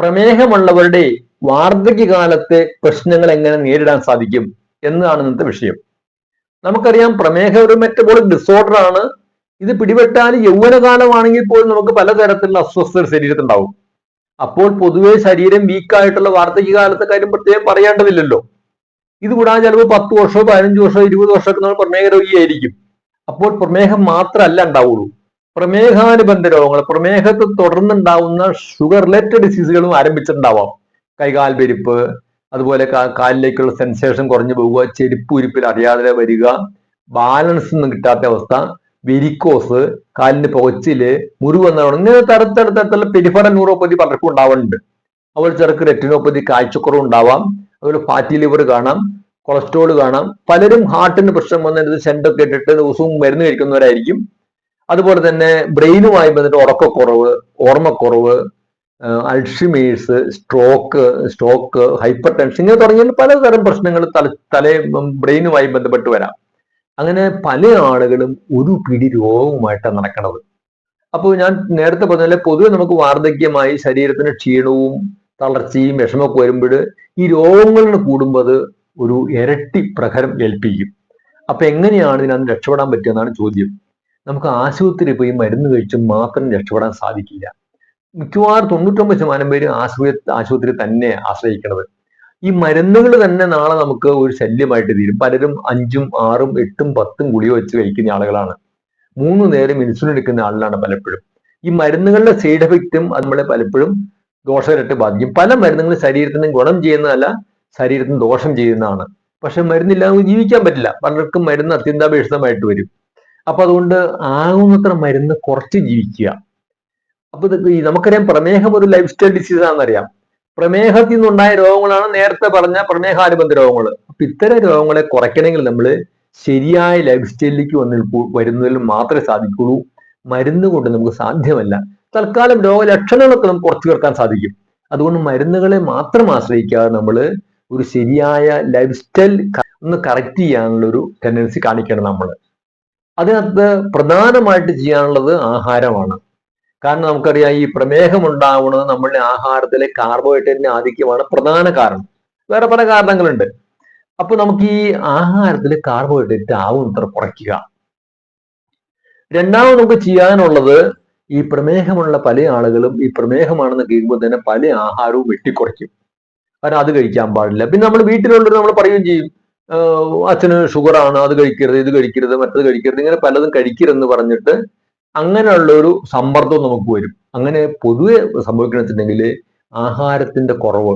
പ്രമേഹമുള്ളവരുടെ വാർദ്ധക്യകാലത്തെ പ്രശ്നങ്ങൾ എങ്ങനെ നേരിടാൻ സാധിക്കും എന്നതാണ് ഇന്നത്തെ വിഷയം. നമുക്കറിയാം പ്രമേഹ ഒരു മെറ്റബോളിക് ഡിസോർഡർ ആണ്. ഇത് പിടിപെട്ടാൽ യൗവനകാലമാണെങ്കിൽ പോലും നമുക്ക് പലതരത്തിലുള്ള അസ്വസ്ഥത ശരീരത്തിലുണ്ടാവും അപ്പോൾ പൊതുവെ ശരീരം വീക്കായിട്ടുള്ള വാർദ്ധക്യകാലത്തെ കാര്യം പ്രത്യേകം പറയേണ്ടതില്ലല്ലോ. ഇത് കൂടാതെ ചിലപ്പോൾ പത്ത് വർഷമോ പതിനഞ്ച് വർഷമോ ഇരുപത് വർഷമൊക്കെ നമ്മൾ പ്രമേഹ രോഗിയായിരിക്കും. അപ്പോൾ പ്രമേഹം മാത്രമല്ല ഉണ്ടാവുള്ളൂ. പ്രമേഹാനുബന്ധ രോഗങ്ങൾ പ്രമേഹത്തെ തുടർന്നുണ്ടാവുന്ന ഷുഗർ റിലേറ്റഡ് ഡിസീസുകളും ആരംഭിച്ചിട്ടുണ്ടാവാം. കൈകാൽ പെരുപ്പ് അതുപോലെ കാലിലേക്കുള്ള സെൻസേഷൻ കുറഞ്ഞു പോവുക ചെരുപ്പ് ഉരുപ്പിൽ അറിയാതെ വരിക ബാലൻസ് ഒന്നും കിട്ടാത്ത അവസ്ഥ വെരിക്കോസ് കാലിന്റെ പുകച്ചിൽ മുറിവെന്ന ഇങ്ങനെ തരത്തരത്തരത്തിലുള്ള പെരിഫറൽ ന്യൂറോപ്പതി പലർക്കും ഉണ്ടാവുന്നുണ്ട് അതുപോലെ ചെറുക്ക് റെറ്റിനോപ്പതി കാഴ്ചക്കുറവ് ഉണ്ടാവാം. അതുപോലെ ഫാറ്റി ലിവർ കാണാം കൊളസ്ട്രോൾ കാണാം. പലരും ഹാർട്ടിന് പ്രശ്നം വന്നിട്ട് സെന്റർ ഇട്ടിട്ട് ദിവസവും മരുന്ന് കഴിക്കുന്നവരായിരിക്കും. അതുപോലെ തന്നെ ബ്രെയിനുമായി ബന്ധപ്പെട്ട് ഉറക്കക്കുറവ് ഓർമ്മക്കുറവ് Alzheimer's stroke stroke hypertension ഇങ്ങനെ തുടങ്ങിയ പലതരം പ്രശ്നങ്ങൾ തല തല ബ്രെയിനുമായി ബന്ധപ്പെട്ട് വരാം. അങ്ങനെ പല ആളുകളും ഒരു പിടി രോഗവുമായിട്ടാണ് നടക്കുന്നത് അപ്പോൾ ഞാൻ നേരത്തെ പറഞ്ഞ പൊതുവെ നമുക്ക് വാർദ്ധക്യമായി ശരീരത്തിന് ക്ഷീണവും തളർച്ചയും വിഷമമൊക്കെ വരുമ്പോൾ ഈ രോഗങ്ങളിൽ കൂടുമ്പോൾ അത് ഒരു ഇരട്ടി പ്രഹരം ഏൽപ്പിക്കും. അപ്പൊ എങ്ങനെയാണ് ഇതിനകത്ത് രക്ഷപ്പെടാൻ പറ്റുക എന്നാണ് ചോദ്യം. നമുക്ക് ആശുപത്രി പോയി മരുന്ന് കഴിച്ചും മാത്രം രക്ഷപ്പെടാൻ സാധിക്കില്ല. മിക്കവാറും തൊണ്ണൂറ്റൊമ്പത് ശതമാനം പേര് ആശുപത്രി ആശുപത്രി തന്നെ ആശ്രയിക്കുന്നത് ഈ മരുന്നുകൾ തന്നെ നാളെ നമുക്ക് ഒരു ശല്യമായിട്ട് തീരും. പലരും അഞ്ചും ആറും എട്ടും പത്തും ഗുളിക വെച്ച് കഴിക്കുന്ന ആളുകളാണ്. മൂന്ന് നേരം ഇൻസുലിൻ എടുക്കുന്ന ആളുകളാണ് പലപ്പോഴും. ഈ മരുന്നുകളുടെ സൈഡ് എഫക്റ്റും അത് നമ്മളെ പലപ്പോഴും ദോഷകരമായിട്ട് ബാധിക്കും. പല മരുന്നുകളും ശരീരത്തിന് ഗുണം ചെയ്യുന്നതല്ല ശരീരത്തിന് ദോഷം ചെയ്യുന്നതാണ്. പക്ഷെ മരുന്നില്ലാതെ ജീവിക്കാൻ പറ്റില്ല. പലർക്കും മരുന്ന് അത്യന്താപേക്ഷിതമായിട്ട് വരും. അപ്പൊ അതുകൊണ്ട് ആകുന്നത്ര മരുന്ന് കുറച്ച് ജീവിക്കുക. അപ്പൊ നമുക്കറിയാം പ്രമേഹം ഒരു ലൈഫ് സ്റ്റൈൽ ഡിസീസ് ആണെന്നറിയാം. പ്രമേഹത്തിൽ നിന്നുണ്ടായ രോഗങ്ങളാണ് നേരത്തെ പറഞ്ഞ പ്രമേഹാനുബന്ധ രോഗങ്ങൾ. അപ്പൊ ഇത്തരം രോഗങ്ങളെ കുറയ്ക്കണമെങ്കിൽ നമ്മൾ ശരിയായ ലൈഫ് സ്റ്റൈലിലേക്ക് വന്നിൽ വരുന്നതിൽ മാത്രമേ സാധിക്കുള്ളൂ മരുന്ന് കൊണ്ട് നമുക്ക് സാധ്യമല്ല. തൽക്കാലം രോഗലക്ഷണങ്ങളൊക്കെ നമുക്ക് കുറച്ചു തീർക്കാൻ സാധിക്കും. അതുകൊണ്ട് മരുന്നുകളെ മാത്രം ആശ്രയിക്കാതെ നമ്മൾ ഒരു ശരിയായ ലൈഫ് സ്റ്റൈൽ ഒന്ന് കറക്റ്റ് ചെയ്യാനുള്ള ഒരു ടെൻഡൻസി കാണിക്കണം നമ്മൾ അതിനകത്ത് പ്രധാനമായിട്ട് ചെയ്യാനുള്ളത് ആഹാരമാണ്. കാരണം നമുക്കറിയാം ഈ പ്രമേഹം ഉണ്ടാവുന്നത് നമ്മളുടെ ആഹാരത്തിലെ കാർബോഹൈഡ്രേറ്റിന്റെ ആധിക്യമാണ് പ്രധാന കാരണം. വേറെ പല കാരണങ്ങളുണ്ട്. അപ്പൊ നമുക്ക് ഈ ആഹാരത്തിൽ കാർബോഹൈഡ്രേറ്റ് ആവുന്നത്ര കുറയ്ക്കുക. രണ്ടാമത് നമുക്ക് ചെയ്യാനുള്ളത് ഈ പ്രമേഹമുള്ള പല ആളുകളും ഈ പ്രമേഹമാണെന്ന് കേൾക്കുമ്പോൾ തന്നെ പല ആഹാരവും വെട്ടിക്കുറയ്ക്കും. കാരണം അത് കഴിക്കാൻ പാടില്ല. പിന്നെ നമ്മൾ വീട്ടിലുള്ളവർ നമ്മൾ പറയുകയും ചെയ്യും. അച്ഛന് ഷുഗറാണ് അത് കഴിക്കരുത് ഇത് കഴിക്കരുത് മറ്റത് കഴിക്കരുത് ഇങ്ങനെ പലതും കഴിക്കരുതെന്ന് പറഞ്ഞിട്ട് അങ്ങനെയുള്ള ഒരു സമ്മർദ്ദം നമുക്ക് വരും. അങ്ങനെ പൊതുവെ സംഭവിക്കണമെന്നുണ്ടെങ്കിൽ ആഹാരത്തിന്റെ കുറവ്.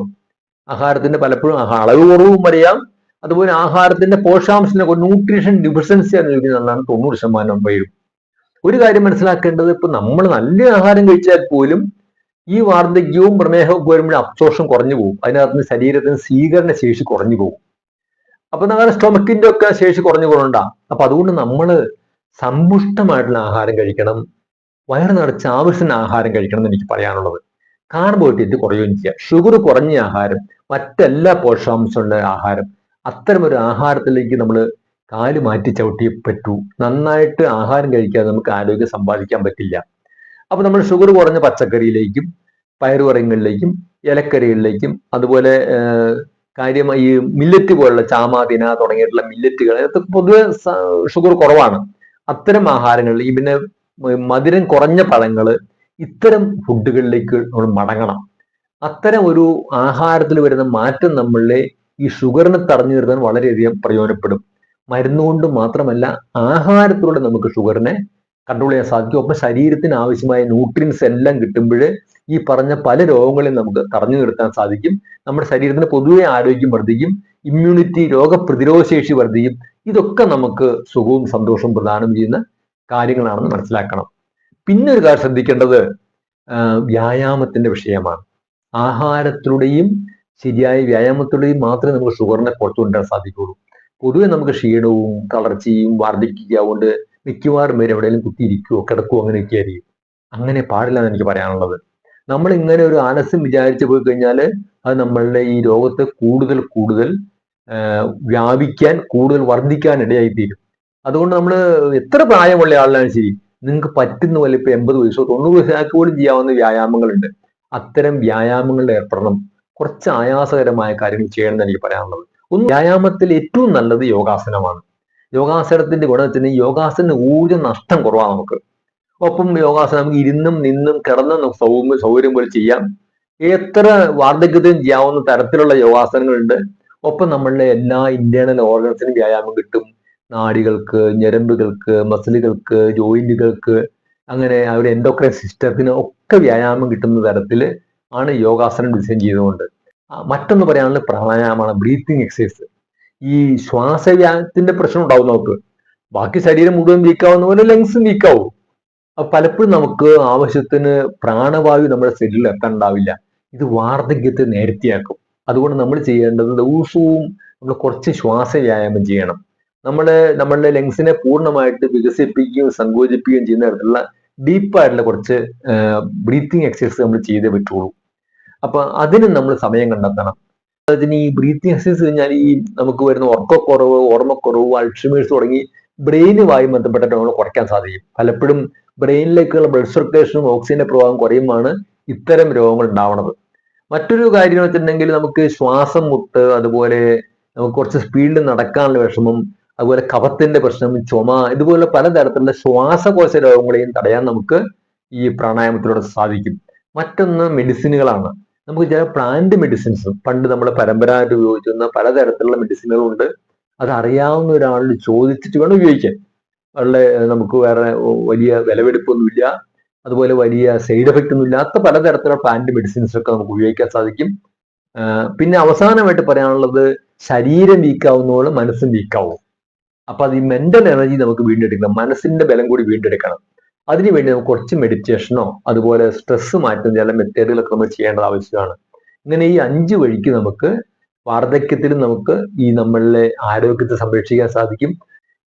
ആഹാരത്തിന്റെ പലപ്പോഴും അളവ് കുറവും പറയാം അതുപോലെ ആഹാരത്തിന്റെ പോഷകാംശത്തിന്റെ ന്യൂട്രീഷൻ ഡിഫിഷ്യൻസി എന്ന് അനുഭവിക്കുന്നതാണ് തൊണ്ണൂറ് ശതമാനം വരും. ഒരു കാര്യം മനസ്സിലാക്കേണ്ടത് ഇപ്പൊ നമ്മൾ നല്ല ആഹാരം കഴിച്ചാൽ പോലും ഈ വാർദ്ധക്യവും പ്രമേഹവും വരുമ്പോൾ അബ്സോർഷൻ കുറഞ്ഞു പോകും. അതിനകത്ത് ശരീരത്തിന് സ്വീകരണ ശേഷി കുറഞ്ഞു പോകും. അപ്പൊ നമ്മുടെ സ്റ്റൊമക്കിന്റെ ഒക്കെ ശേഷി കുറഞ്ഞു കൊണ്ടാ അപ്പൊ അതുകൊണ്ട് നമ്മൾ സമ്പുഷ്ടമായിട്ടുള്ള ആഹാരം കഴിക്കണം. വയറ് നിറച്ച് ആവശ്യത്തിന് ആഹാരം കഴിക്കണം എന്ന് എനിക്ക് പറയാനുള്ളത്. കാർബോഹൈഡ്രേറ്റ് കുറയുകയും ചെയ്യുക ഷുഗർ കുറഞ്ഞ ആഹാരം മറ്റെല്ലാ പോഷകാംശമുള്ള ആഹാരം അത്തരമൊരു ആഹാരത്തിലേക്ക് നമ്മൾ കാൽ മാറ്റി ചവിട്ടി പറ്റൂ. നന്നായിട്ട് ആഹാരം കഴിക്കാതെ നമുക്ക് ആരോഗ്യം സമ്പാദിക്കാൻ പറ്റില്ല. അപ്പൊ നമ്മൾ ഷുഗർ കുറഞ്ഞ പച്ചക്കറിയിലേക്കും പയറുവർഗങ്ങളിലേക്കും ഇലക്കറികളിലേക്കും അതുപോലെ കാര്യമായി ഈ മില്ലറ്റ് പോലുള്ള ചാമാതിന തുടങ്ങിയിട്ടുള്ള മില്ലറ്റുകൾ പൊതുവെ ഷുഗർ കുറവാണ്. അത്തരം ആഹാരങ്ങളിൽ ഈ പിന്നെ മധുരം കുറഞ്ഞ പഴങ്ങൾ ഇത്തരം ഫുഡുകളിലേക്ക് നമ്മൾ മടങ്ങണം. അത്തരം ഒരു ആഹാരത്തിൽ വരുന്ന മാറ്റം നമ്മളിലെ ഈ ഷുഗറിനെ തടഞ്ഞു നിർത്താൻ വളരെയധികം പ്രയോജനപ്പെടും. മരുന്നുകൊണ്ട് മാത്രമല്ല ആഹാരത്തിലൂടെ നമുക്ക് ഷുഗറിനെ കൺട്രോൾ ചെയ്യാൻ സാധിക്കും. ഒപ്പം ശരീരത്തിന് ആവശ്യമായ ന്യൂട്രിയൻസ് എല്ലാം കിട്ടുമ്പോൾ ഈ പറഞ്ഞ പല രോഗങ്ങളെയും നമുക്ക് തടഞ്ഞു നിർത്താൻ സാധിക്കും. നമ്മുടെ ശരീരത്തിന് പൊതുവെ ആരോഗ്യം വർദ്ധിക്കും. ഇമ്മ്യൂണിറ്റി രോഗപ്രതിരോധ ശേഷി വർദ്ധിക്കും. ഇതൊക്കെ നമുക്ക് സുഖവും സന്തോഷവും പ്രദാനം ചെയ്യുന്ന കാര്യങ്ങളാണെന്ന് മനസ്സിലാക്കണം. പിന്നെ ഒരു കാര്യം ശ്രദ്ധിക്കേണ്ടത് വ്യായാമത്തിന്റെ വിഷയമാണ്. ആഹാരത്തിലൂടെയും ശരിയായ വ്യായാമത്തിലൂടെയും മാത്രമേ നമുക്ക് ഷുഗറിനെ പുറത്തു കൊണ്ടുവരാൻ സാധിക്കുകയുള്ളൂ. പൊതുവെ നമുക്ക് ക്ഷീണവും തളർച്ചയും വാർദ്ധക്യമാവുകൊണ്ട് മിക്കവാറും പേര് എവിടെയെങ്കിലും കുത്തിയിരിക്കുവോ കിടക്കുവോ അങ്ങനെയൊക്കെ ആയിരിക്കും അങ്ങനെ പാടില്ല എന്ന് എനിക്ക് പറയാനുള്ളത്. നമ്മൾ ഇങ്ങനെ ഒരു ആലസ്യം വിചാരിച്ചു പോയി കഴിഞ്ഞാൽ അത് നമ്മളുടെ ഈ രോഗത്തെ കൂടുതൽ കൂടുതൽ വ്യാപിക്കാൻ കൂടുതൽ വർദ്ധിക്കാൻ ഇടയായി ഇടയായിത്തീരും. അതുകൊണ്ട് നമ്മൾ എത്ര പ്രായമുള്ള ആളിനാണ് ശരി നിങ്ങൾക്ക് പറ്റുന്ന പോലെ ഇപ്പൊ എൺപത് വയസ്സോ തൊണ്ണൂറ് വയസ്സാക്കി പോലും ചെയ്യാവുന്ന വ്യായാമങ്ങളുണ്ട്. അത്തരം വ്യായാമങ്ങളിൽ ഏർപ്പെടണം. കുറച്ച് ആയാസകരമായ കാര്യങ്ങൾ ചെയ്യണം എന്ന് എനിക്ക് പറയാനുള്ളത്. ഒന്ന് വ്യായാമത്തിൽ ഏറ്റവും നല്ലത് യോഗാസനമാണ്. യോഗാസനത്തിന്റെ ഗുണം വെച്ചാൽ യോഗാസന ഊർജ നഷ്ടം കുറവാണ് നമുക്ക്. ഒപ്പം യോഗാസനം നമുക്ക് ഇരുന്നും നിന്നും കിടന്നും സൗമ്യ സൗകര്യം പോലെ ചെയ്യാം. എത്ര വാർദ്ധക്യത്തിനും ചെയ്യാവുന്ന തരത്തിലുള്ള യോഗാസനങ്ങളുണ്ട്. ഒപ്പം നമ്മളുടെ എല്ലാ ഇന്റേണൽ ഓർഗൻസിനും വ്യായാമം കിട്ടും. നാടികൾക്ക് ഞരമ്പുകൾക്ക് മസിലുകൾക്ക് ജോയിന്റുകൾക്ക് അങ്ങനെ അവരുടെ എൻഡോക്രൈൻ സിസ്റ്റത്തിന് ഒക്കെ വ്യായാമം കിട്ടുന്ന തരത്തിൽ ആണ് യോഗാസനം ഡിസൈൻ ചെയ്തുകൊണ്ട്. മറ്റൊന്ന് പറയാനുള്ളത് പ്രാണായാമമാണ് ബ്രീത്തിങ് എക്സസൈസ് ഈ ശ്വാസവ്യായത്തിന്റെ പ്രശ്നം ഉണ്ടാവും നമുക്ക്. ബാക്കി ശരീരം മുഴുവൻ വീക്കാവുന്ന പോലെ ലങ്സും വീക്കാവും പലപ്പോഴും നമുക്ക് ആവശ്യത്തിന് പ്രാണവായു നമ്മുടെ ശരീരത്തിൽ എത്താനുണ്ടാവില്ല. ഇത് വാർദ്ധക്യത്തെ നേരത്തെയാക്കും. അതുകൊണ്ട് നമ്മൾ ചെയ്യേണ്ടത് ദിവസവും നമ്മൾ കുറച്ച് ശ്വാസ വ്യായാമം ചെയ്യണം. നമ്മൾ നമ്മളുടെ ലങ്സിനെ പൂർണമായിട്ട് വികസിപ്പിക്കുകയും സങ്കോചിപ്പിക്കുകയും ചെയ്യുന്ന തരത്തിലുള്ള ഡീപ്പായിട്ടുള്ള കുറച്ച് ബ്രീത്തിങ് എക്സസൈസ് നമ്മൾ ചെയ്തേ പറ്റുള്ളൂ. അപ്പൊ അതിന് നമ്മൾ സമയം കണ്ടെത്തണം. അതിന് ഈ ബ്രീത്തിങ് എക്സസൈസ് കഴിഞ്ഞാൽ ഈ നമുക്ക് വരുന്ന ഉറക്കക്കുറവ് ഓർമ്മക്കുറവ് അൾഷിമേഴ്സ് തുടങ്ങി ബ്രെയിനുമായി ബന്ധപ്പെട്ട നമ്മൾ കുറയ്ക്കാൻ സാധിക്കും. പലപ്പോഴും ബ്രെയിനിലേക്കുള്ള ബ്ലഡ് സർക്കുലേഷനും ഓക്സിജന്റെ പ്രവാഹം കുറയുമാണ് ഇത്തരം രോഗങ്ങൾ ഉണ്ടാവുന്നത് മറ്റൊരു കാര്യം വെച്ചിട്ടുണ്ടെങ്കിൽ നമുക്ക് ശ്വാസം മുട്ട് അതുപോലെ നമുക്ക് കുറച്ച് സ്പീഡിൽ നടക്കാനുള്ള വിഷമം അതുപോലെ കഫത്തിന്റെ പ്രശ്നം ചുമ ഇതുപോലെ പലതരത്തിലുള്ള ശ്വാസകോശ രോഗങ്ങളെയും തടയാൻ നമുക്ക് ഈ പ്രാണായാമത്തിലൂടെ സാധിക്കും. മറ്റൊന്ന് മെഡിസിനുകളാണ് നമുക്ക് ചില പ്ലാന്റ് മെഡിസിൻസ് പണ്ട് നമ്മുടെ പരമ്പരാഗത ഉപയോഗിച്ചിരുന്ന പലതരത്തിലുള്ള മെഡിസിനുകളുണ്ട് അത് അറിയാവുന്ന ഒരാളിൽ ചോദിച്ചിട്ട് വേണം ഉപയോഗിക്കാൻ. വളരെ നമുക്ക് വേറെ വലിയ വിലവെടുപ്പൊന്നുമില്ല അതുപോലെ വലിയ സൈഡ് എഫക്റ്റ് ഒന്നും ഇല്ലാത്ത പലതരത്തിലുള്ള പ്ലാന്റ് മെഡിസിൻസ് ഒക്കെ നമുക്ക് ഉപയോഗിക്കാൻ സാധിക്കും. പിന്നെ അവസാനമായിട്ട് പറയാനുള്ളത് ശരീരം വീക്കാവുന്നതോളം മനസ്സും വീക്കാവും. അപ്പൊ അത് ഈ മെന്റൽ എനർജി നമുക്ക് വീണ്ടെടുക്കണം. മനസ്സിന്റെ ബലം കൂടി വീണ്ടെടുക്കണം. അതിനുവേണ്ടി നമുക്ക് കുറച്ച് മെഡിറ്റേഷനോ അതുപോലെ സ്ട്രെസ് മാറ്റുന്ന ചില മെത്തേഡുകളൊക്കെ നമ്മൾ ചെയ്യേണ്ടത് ആവശ്യമാണ്. ഇങ്ങനെ ഈ അഞ്ച് വഴിക്ക് നമുക്ക് വാർദ്ധക്യത്തിലും നമുക്ക് ഈ നമ്മളിലെ ആരോഗ്യത്തെ സംരക്ഷിക്കാൻ സാധിക്കും.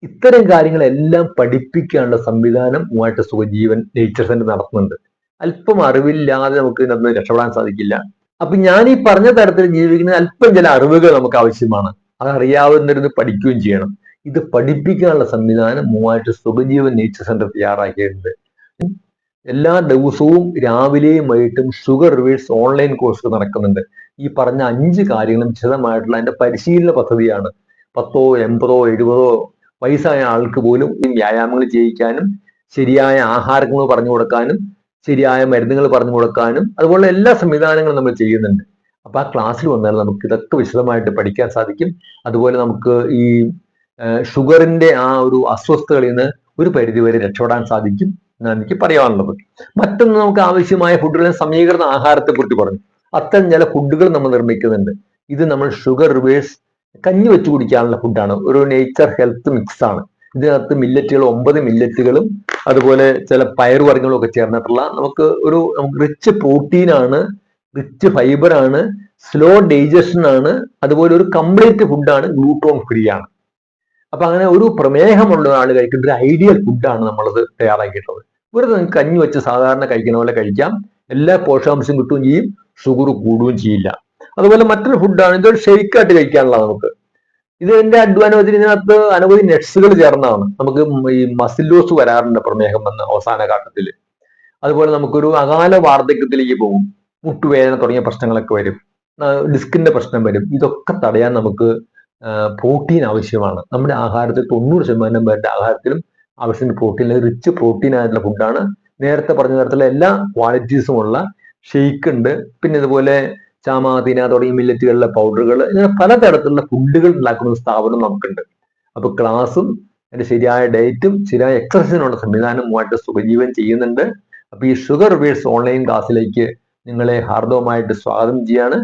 ഇത്തരം കാര്യങ്ങളെല്ലാം പഠിപ്പിക്കാനുള്ള സംവിധാനം മൂവായിട്ട് സുഖജീവൻ നേച്ചർ സെന്റർ നടത്തുന്നുണ്ട്. അല്പം അറിവില്ലാതെ നമുക്ക് ഇതിനകത്ത് രക്ഷപ്പെടാൻ സാധിക്കില്ല. അപ്പൊ ഞാൻ ഈ പറഞ്ഞ തരത്തിൽ ജീവിക്കുന്ന അല്പം ചില അറിവുകൾ നമുക്ക് ആവശ്യമാണ്. അത് പഠിക്കുകയും ചെയ്യണം. ഇത് പഠിപ്പിക്കാനുള്ള സംവിധാനം മൂവായിട്ട് സുഖജീവൻ നേച്ചർ സെന്റർ തയ്യാറാക്കിയിട്ടുണ്ട്. എല്ലാ ദിവസവും രാവിലെയും വൈകിട്ടും ഷുഗർ റിവേഴ്സ് ഓൺലൈൻ കോഴ്സ് നടക്കുന്നുണ്ട്. ഈ പറഞ്ഞ അഞ്ച് കാര്യങ്ങളും വിശദമായിട്ടുള്ള അതിന്റെ പരിശീലന പദ്ധതിയാണ്. പത്തോ എൺപതോ എഴുപതോ വയസ്സായ ആൾക്ക് പോലും ഈ വ്യായാമങ്ങൾ ചെയ്യിക്കാനും ശരിയായ ആഹാരങ്ങൾ പറഞ്ഞു കൊടുക്കാനും ശരിയായ മരുന്നുകൾ പറഞ്ഞു കൊടുക്കാനും അതുപോലെ എല്ലാ സംവിധാനങ്ങളും നമ്മൾ ചെയ്യുന്നുണ്ട്. അപ്പൊ ആ ക്ലാസ്സിൽ വന്നാൽ നമുക്ക് ഇതൊക്കെ വിശദമായിട്ട് പഠിക്കാൻ സാധിക്കും. അതുപോലെ നമുക്ക് ഈ ഷുഗറിന്റെ ആ ഒരു അസ്വസ്ഥതകളിൽ നിന്ന് ഒരു പരിധിവരെ രക്ഷപ്പെടാൻ സാധിക്കും എന്നാണ് എനിക്ക് പറയാനുള്ളത്. മറ്റൊന്ന് നമുക്ക് ആവശ്യമായ ഫുഡുകളെ സമീകൃത ആഹാരത്തെ കുറിച്ച് പറഞ്ഞു. അത്തരം ചില ഫുഡുകൾ നമ്മൾ നിർമ്മിക്കുന്നുണ്ട്. ഇത് നമ്മൾ ഷുഗർ റിവേഴ്സ് കഞ്ഞി വെച്ച് കുടിക്കാനുള്ള ഫുഡാണ് ഒരു നേച്ചർ ഹെൽത്ത് മിക്സ് ആണ്. ഇതിനകത്ത് മില്ലറ്റുകൾ ഒമ്പത് മില്ലറ്റുകളും അതുപോലെ ചില പയറുവർഗങ്ങളും ഒക്കെ ചേർന്നിട്ടുള്ള നമുക്ക് ഒരു റിച്ച് പ്രോട്ടീൻ ആണ് റിച്ച് ഫൈബർ ആണ് സ്ലോ ഡൈജഷൻ ആണ് അതുപോലെ ഒരു കംപ്ലീറ്റ് ഫുഡാണ് ഗ്ലൂട്ടോൺ ഫ്രീ ആണ്. അപ്പൊ അങ്ങനെ ഒരു പ്രമേഹമുള്ള ഒരാൾ കഴിക്കേണ്ട ഒരു ഐഡിയൽ ഫുഡാണ് നമ്മളത് തയ്യാറാക്കിയിട്ടുള്ളത്. വെറുതെ നിങ്ങൾക്ക് കഞ്ഞി വെച്ച് സാധാരണ കഴിക്കുന്ന പോലെ കഴിക്കാം. എല്ലാ പോഷകാംശം കിട്ടുകയും ചെയ്യും ഷുഗർ കൂടുകയും ചെയ്യില്ല. അതുപോലെ മറ്റൊരു ഫുഡാണ് ഇതൊരു ഷെയ്ക്കായിട്ട് കഴിക്കാനുള്ള നമുക്ക്. ഇത് എന്റെ അഡ്വാന്റേജ് ഇതിനകത്ത് അനവധി നെറ്റ്സുകൾ ചേർന്നതാണ്. നമുക്ക് ഈ മസിൽ ലോസ് വരാറുണ്ട് പ്രമേഹം വന്ന അവസാന ഘട്ടത്തിൽ അതുപോലെ നമുക്കൊരു അകാല വാർദ്ധക്യത്തിലേക്ക് പോകും. മുട്ടുവേദന തുടങ്ങിയ പ്രശ്നങ്ങളൊക്കെ വരും. ഡിസ്കിന്റെ പ്രശ്നം വരും. ഇതൊക്കെ തടയാൻ നമുക്ക് പ്രോട്ടീൻ ആവശ്യമാണ്. നമ്മുടെ ആഹാരത്തിൽ തൊണ്ണൂറ് ശതമാനം പേരുടെ ആഹാരത്തിലും ആവശ്യത്തിന് പ്രോട്ടീൻ റിച്ച് പ്രോട്ടീൻ ആയിട്ടുള്ള ഫുഡാണ് നേരത്തെ പറഞ്ഞ തരത്തിലുള്ള എല്ലാ ക്വാളിറ്റീസും ഉള്ള ഷെയ്ക്ക് ഉണ്ട്. പിന്നെ ഇതുപോലെ ചാമ തീന തുടങ്ങിയ മില്ലറ്റുകളിലെ പൗഡറുകൾ ഇങ്ങനെ പലതരത്തിലുള്ള ഫുഡുകൾ ഉണ്ടാക്കുന്ന സ്ഥാപനം നമുക്കുണ്ട്. അപ്പൊ ക്ലാസ്സും അതിന്റെ ശരിയായ ഡേറ്റും ശരിയായ എക്സസൈസിനുള്ള സംവിധാനവുമായിട്ട് സുഖജീവൻ ചെയ്യുന്നുണ്ട്. അപ്പൊ ഈ ഷുഗർ വേഴ്സ് ഓൺലൈൻ ക്ലാസ്സിലേക്ക് നിങ്ങളെ ഹാർദവമായിട്ട് സ്വാഗതം ചെയ്യാണ്.